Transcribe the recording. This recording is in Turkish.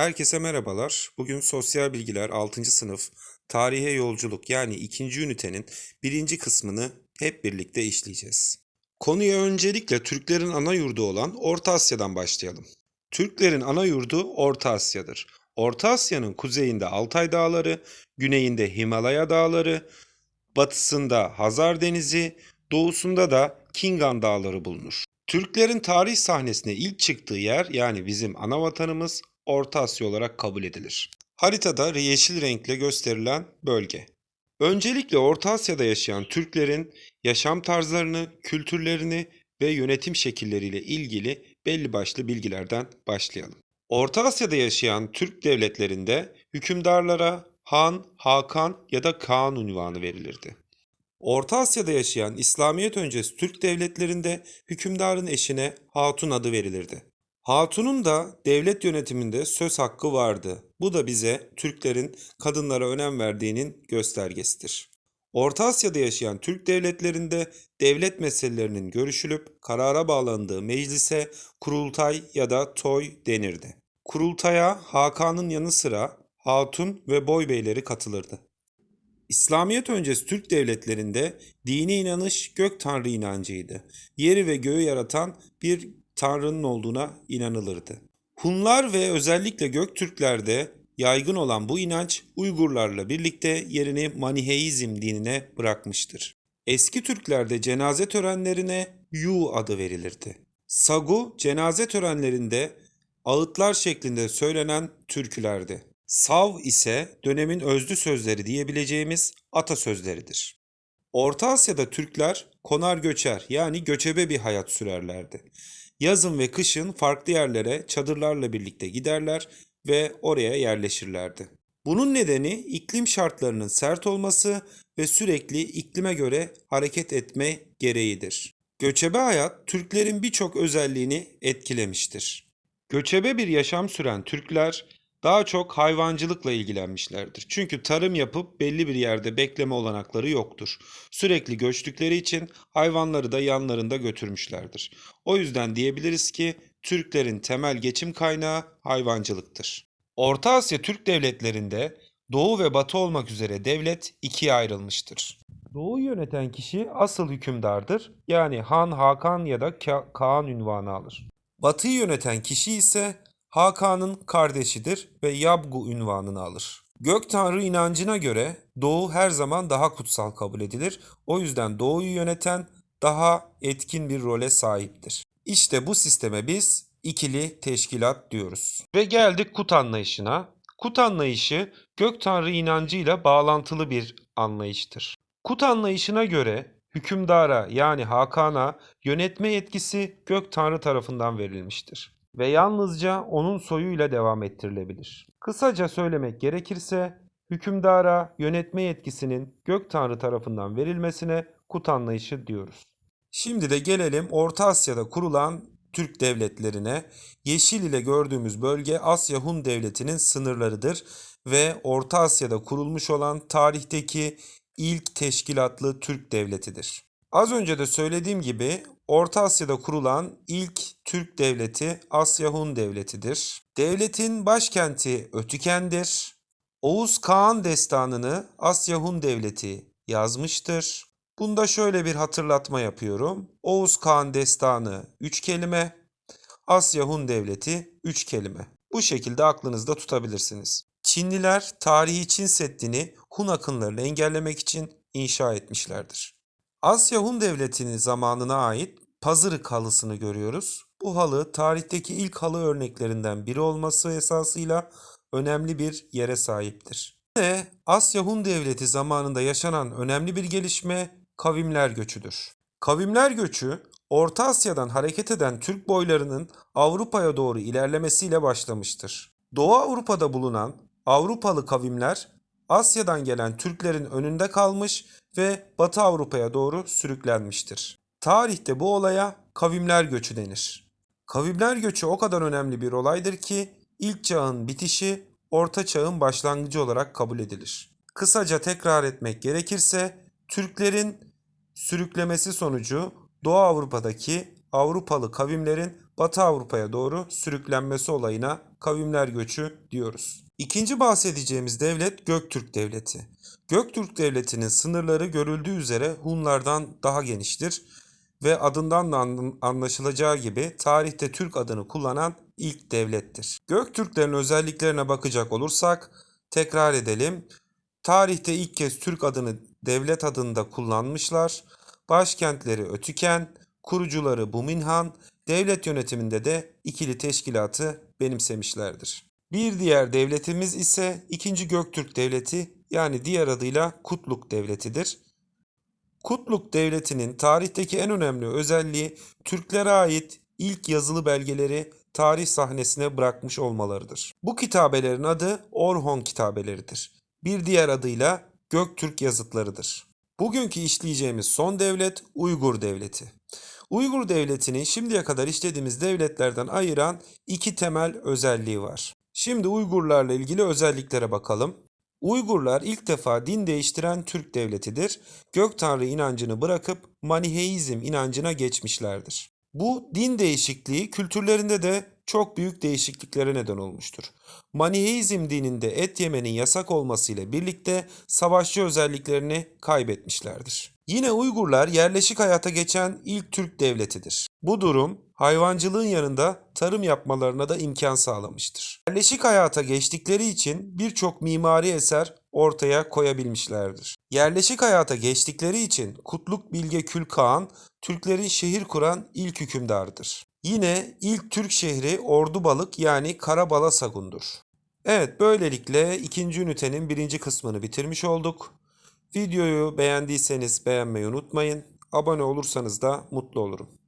Herkese merhabalar. Bugün Sosyal Bilgiler 6. sınıf Tarihe Yolculuk yani 2. ünitenin 1. kısmını hep birlikte işleyeceğiz. Konuya öncelikle Türklerin ana yurdu olan Orta Asya'dan başlayalım. Türklerin ana yurdu Orta Asya'dır. Orta Asya'nın kuzeyinde Altay Dağları, güneyinde Himalaya Dağları, batısında Hazar Denizi, doğusunda da Kingan Dağları bulunur. Türklerin tarih sahnesine ilk çıktığı yer yani bizim ana vatanımız Orta Asya olarak kabul edilir. Haritada yeşil renkle gösterilen bölge. Öncelikle Orta Asya'da yaşayan Türklerin yaşam tarzlarını, kültürlerini ve yönetim şekilleriyle ilgili belli başlı bilgilerden başlayalım. Orta Asya'da yaşayan Türk devletlerinde hükümdarlara Han, Hakan ya da Kaan unvanı verilirdi. Orta Asya'da yaşayan İslamiyet öncesi Türk devletlerinde hükümdarın eşine Hatun adı verilirdi. Hatun'un da devlet yönetiminde söz hakkı vardı. Bu da bize Türklerin kadınlara önem verdiğinin göstergesidir. Orta Asya'da yaşayan Türk devletlerinde devlet meselelerinin görüşülüp karara bağlandığı meclise kurultay ya da toy denirdi. Kurultaya Hakan'ın yanı sıra Hatun ve Boybeyleri katılırdı. İslamiyet öncesi Türk devletlerinde dini inanış gök tanrı inancıydı. Yeri ve göğü yaratan bir tanrının olduğuna inanılırdı. Hunlar ve özellikle Göktürklerde yaygın olan bu inanç Uygurlarla birlikte yerini Maniheizm dinine bırakmıştır. Eski Türklerde cenaze törenlerine Yu adı verilirdi. Sagu cenaze törenlerinde ağıtlar şeklinde söylenen türkülerdi. Sav ise dönemin özlü sözleri diyebileceğimiz atasözleridir. Orta Asya'da Türkler konar göçer yani göçebe bir hayat sürerlerdi. Yazın ve kışın farklı yerlere çadırlarla birlikte giderler ve oraya yerleşirlerdi. Bunun nedeni iklim şartlarının sert olması ve sürekli iklime göre hareket etme gereğidir. Göçebe hayat Türklerin birçok özelliğini etkilemiştir. Göçebe bir yaşam süren Türkler daha çok hayvancılıkla ilgilenmişlerdir. Çünkü tarım yapıp belli bir yerde bekleme olanakları yoktur. Sürekli göçtükleri için hayvanları da yanlarında götürmüşlerdir. O yüzden diyebiliriz ki Türklerin temel geçim kaynağı hayvancılıktır. Orta Asya Türk devletlerinde Doğu ve Batı olmak üzere devlet ikiye ayrılmıştır. Doğu'yu yöneten kişi asıl hükümdardır. Yani Han, Hakan ya da Ka- Kaan ünvanı alır. Batı'yı yöneten kişi ise Hakan'ın kardeşidir ve Yabgu ünvanını alır. Gök Tanrı inancına göre Doğu her zaman daha kutsal kabul edilir. O yüzden Doğu'yu yöneten daha etkin bir role sahiptir. İşte bu sisteme biz ikili teşkilat diyoruz. Ve geldik kut anlayışına. Kut anlayışı gök tanrı inancıyla bağlantılı bir anlayıştır. Kut anlayışına göre hükümdara yani Hakan'a yönetme yetkisi gök tanrı tarafından verilmiştir ve yalnızca onun soyuyla devam ettirilebilir. Kısaca söylemek gerekirse hükümdara yönetme yetkisinin gök tanrı tarafından verilmesine kut anlayışı diyoruz. Şimdi de gelelim Orta Asya'da kurulan Türk devletlerine. Yeşil ile gördüğümüz bölge Asya Hun Devleti'nin sınırlarıdır ve Orta Asya'da kurulmuş olan tarihteki ilk teşkilatlı Türk devletidir. Az önce de söylediğim gibi Orta Asya'da kurulan ilk Türk devleti Asya Hun Devleti'dir. Devletin başkenti Ötüken'dir. Oğuz Kağan destanını Asya Hun Devleti yazmıştır. Bunda şöyle bir hatırlatma yapıyorum. Oğuz Kağan destanı 3 kelime, Asya Hun Devleti 3 kelime. Bu şekilde aklınızda tutabilirsiniz. Çinliler tarihi Çin Seddi'ni Hun akınlarını engellemek için inşa etmişlerdir. Asya Hun Devleti'nin zamanına ait Pazırık halısını görüyoruz. Bu halı tarihteki ilk halı örneklerinden biri olması esasıyla önemli bir yere sahiptir. Yine Asya Hun Devleti zamanında yaşanan önemli bir gelişme kavimler göçüdür. Kavimler göçü Orta Asya'dan hareket eden Türk boylarının Avrupa'ya doğru ilerlemesiyle başlamıştır. Doğu Avrupa'da bulunan Avrupalı kavimler Asya'dan gelen Türklerin önünde kalmış ve Batı Avrupa'ya doğru sürüklenmiştir. Tarihte bu olaya kavimler göçü denir. Kavimler göçü o kadar önemli bir olaydır ki ilk çağın bitişi orta çağın başlangıcı olarak kabul edilir. Kısaca tekrar etmek gerekirse Türklerin sürüklemesi sonucu Doğu Avrupa'daki Avrupalı kavimlerin Batı Avrupa'ya doğru sürüklenmesi olayına kavimler göçü diyoruz. İkinci bahsedeceğimiz devlet Göktürk Devleti. Göktürk Devleti'nin sınırları görüldüğü üzere Hunlardan daha geniştir ve adından da an- anlaşılacağı gibi tarihte Türk adını kullanan ilk devlettir. Göktürklerin özelliklerine bakacak olursak tekrar edelim. Tarihte ilk kez Türk adını devlet adında kullanmışlar. Başkentleri Ötüken, kurucuları Buminhan, devlet yönetiminde de ikili teşkilatı benimsemişlerdir. Bir diğer devletimiz ise 2. Göktürk Devleti yani diğer adıyla Kutluk Devleti'dir. Kutluk Devleti'nin tarihteki en önemli özelliği Türklere ait ilk yazılı belgeleri tarih sahnesine bırakmış olmalarıdır. Bu kitabelerin adı Orhon kitabeleridir. Bir diğer adıyla Göktürk yazıtlarıdır. Bugünkü işleyeceğimiz son devlet Uygur Devleti. Uygur Devleti'ni şimdiye kadar işlediğimiz devletlerden ayıran iki temel özelliği var. Şimdi Uygurlarla ilgili özelliklere bakalım. Uygurlar ilk defa din değiştiren Türk devletidir. Gök Tanrı inancını bırakıp Maniheizm inancına geçmişlerdir. Bu din değişikliği kültürlerinde de çok büyük değişikliklere neden olmuştur. Maniheizm dininde et yemenin yasak olmasıyla birlikte savaşçı özelliklerini kaybetmişlerdir. Yine Uygurlar yerleşik hayata geçen ilk Türk devletidir. Bu durum hayvancılığın yanında tarım yapmalarına da imkan sağlamıştır. Yerleşik hayata geçtikleri için birçok mimari eser ortaya koyabilmişlerdir. Yerleşik hayata geçtikleri için Kutluk Bilge Kül Kağan Türklerin şehir kuran ilk hükümdardır. Yine ilk Türk şehri Ordubalık yani Karabalasagun'dur. Evet böylelikle ikinci ünitenin birinci kısmını bitirmiş olduk. Videoyu beğendiyseniz beğenmeyi unutmayın. Abone olursanız da mutlu olurum.